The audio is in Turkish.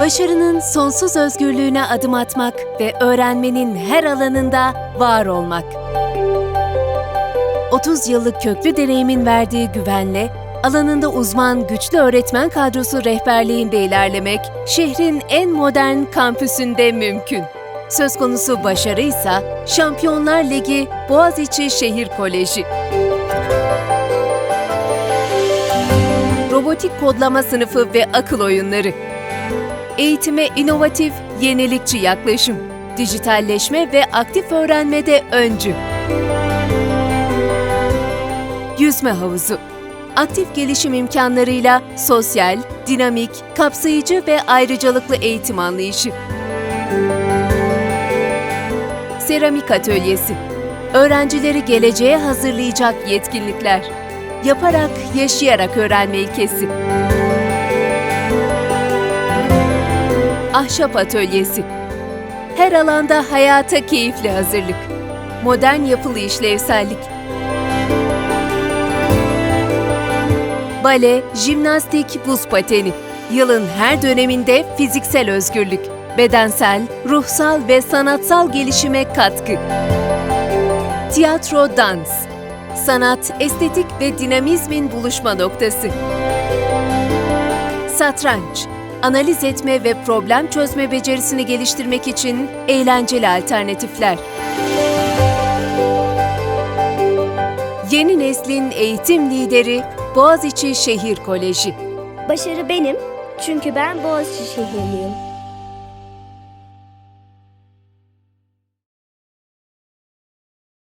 Başarının sonsuz özgürlüğüne adım atmak ve öğrenmenin her alanında var olmak. 30 yıllık köklü deneyimin verdiği güvenle, alanında uzman güçlü öğretmen kadrosu rehberliğinde ilerlemek, şehrin en modern kampüsünde mümkün. Söz konusu başarıysa Şampiyonlar Ligi Boğaziçi Şehir Koleji. Robotik kodlama sınıfı ve akıl oyunları. Eğitime inovatif, yenilikçi yaklaşım. Dijitalleşme ve aktif öğrenmede öncü. Yüzme havuzu. Aktif gelişim imkanlarıyla sosyal, dinamik, kapsayıcı ve ayrıcalıklı eğitim anlayışı. Seramik atölyesi. Öğrencileri geleceğe hazırlayacak yetkinlikler. Yaparak, yaşayarak öğrenme ilkesi. Ahşap atölyesi. Her alanda hayata keyifli hazırlık. Modern yapılı işlevsellik. Bale, jimnastik, buz pateni. Yılın her döneminde fiziksel özgürlük, bedensel, ruhsal ve sanatsal gelişime katkı. Tiyatro, dans. Sanat, estetik ve dinamizmin buluşma noktası. Satranç. Analiz etme ve problem çözme becerisini geliştirmek için eğlenceli alternatifler. Yeni neslin eğitim lideri Boğaziçi Şehir Koleji. Başarı benim çünkü ben Boğaziçi şehirliyim.